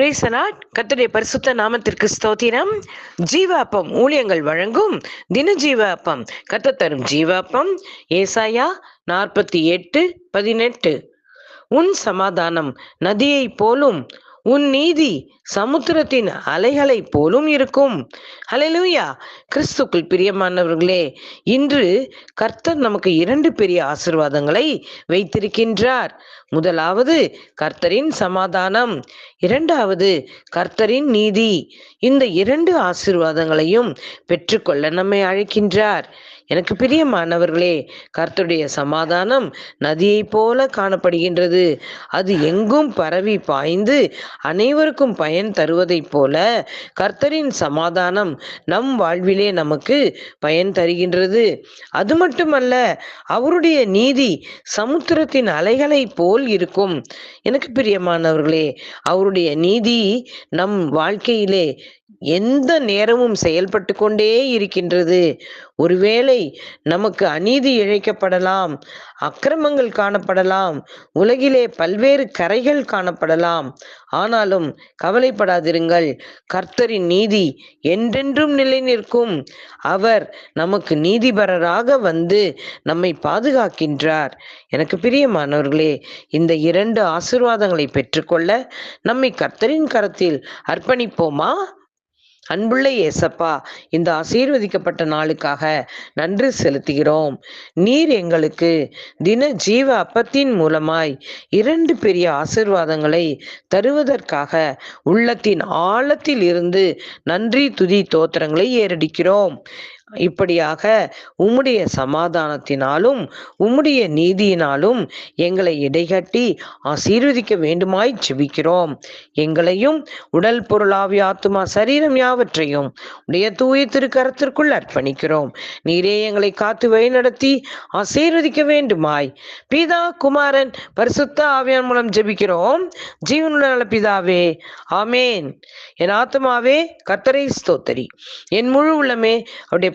பிரேசலாட் கத்துடைய பரிசுத்த நாமத்திற்கு ஸ்தோத்திரம். ஜீவாப்பம் ஊழியங்கள் வழங்கும் தின ஜீவாப்பம். கத்த தரும் ஜீவாப்பம். ஏசாயா நாற்பத்தி எட்டு பதினெட்டு. உன் சமாதானம் நதியைப் போலும் உன் நீதி சமுத்திரத்தின் அலைகளை போலும் இருக்கும். அலையிலூயா கிறிஸ்துக்குள் பிரியமானவர்களே இன்று கர்த்தர் நமக்கு இரண்டு பெரிய ஆசிர்வாதங்களை வைத்திருக்கின்றார். முதலாவது கர்த்தரின் சமாதானம் இரண்டாவது கர்த்தரின் நீதி. இந்த இரண்டு ஆசிர்வாதங்களையும் பெற்றுக்கொள்ள நம்மை அழைக்கின்றார். எனக்கு பிரியமானவர்களே கர்த்தருடைய சமாதானம் நதியைப் போல காணப்படுகின்றது. அது எங்கும் பரவி பாய்ந்து அனைவருக்கும் பயன் தருவதைப் போல கர்த்தரின் சமாதானம் நம் வாழ்விலே நமக்கு பயன் தருகின்றது. அது மட்டுமல்ல அவருடைய நீதி சமுத்திரத்தின் அலைகளைப் போல் இருக்கும். எனக்கு பிரியமானவர்களே அவருடைய நீதி நம் வாழ்க்கையிலே எந்த நேரமும் செயல்பட்டு கொண்டே இருக்கின்றது. ஒருவேளை நமக்கு அநீதி இழைக்கப்படலாம் அக்கிரமங்கள் காணப்படலாம் உலகிலே பல்வேறு கரைகள் காணப்படலாம். ஆனாலும் கவலைப்படாதிருங்கள் கர்த்தரின் நீதி என்றென்றும் நிலை நிற்கும் அவர் நமக்கு நீதிபரராக வந்து நம்மை பாதுகாக்கின்றார். எனக்கு பிரியமானவர்களே இந்த இரண்டு ஆசிர்வாதங்களை பெற்றுக்கொள்ள நம்மை கர்த்தரின் கரத்தில் அர்ப்பணிப்போமா? அன்புள்ள ஏசப்பா இந்த ஆசீர்வதிக்கப்பட்ட நாளுக்காக நன்றி செலுத்துகிறோம். நீர் எங்களுக்கு தின ஜீவ அப்பத்தின் மூலமாய் இரண்டு பெரிய ஆசிர்வாதங்களை தருவதற்காக உள்ளத்தின் ஆழத்தில் இருந்து நன்றி துதி தோத்திரங்களை ஏறடிக்கிறோம். இப்படியாக உம்முடைய சமாதானத்தினாலும் உம்முடைய நீதியினாலும் எங்களை இடைகட்டி ஆசீர்வதிக்க வேண்டுமாய் ஜெபிக்கிறோம். எங்களையும் உடல் பொருளாவிய ஆத்துமா சரீரம் யாவற்றையும் உடைய தூய திருக்கரத்திற்குள் அர்ப்பணிக்கிறோம். நீரே எங்களை காத்து வழிநடத்தி ஆசீர்வதிக்க வேண்டுமாய். பிதா குமாரன் பரிசுத்த ஆவியான் மூலம் ஜெபிக்கிறோம். ஜீவனுள்ள நல பிதாவே ஆமேன். என் ஆத்மாவே கத்தரை ஸ்தோத்தரி. என் முழு உள்ளமே அவருடைய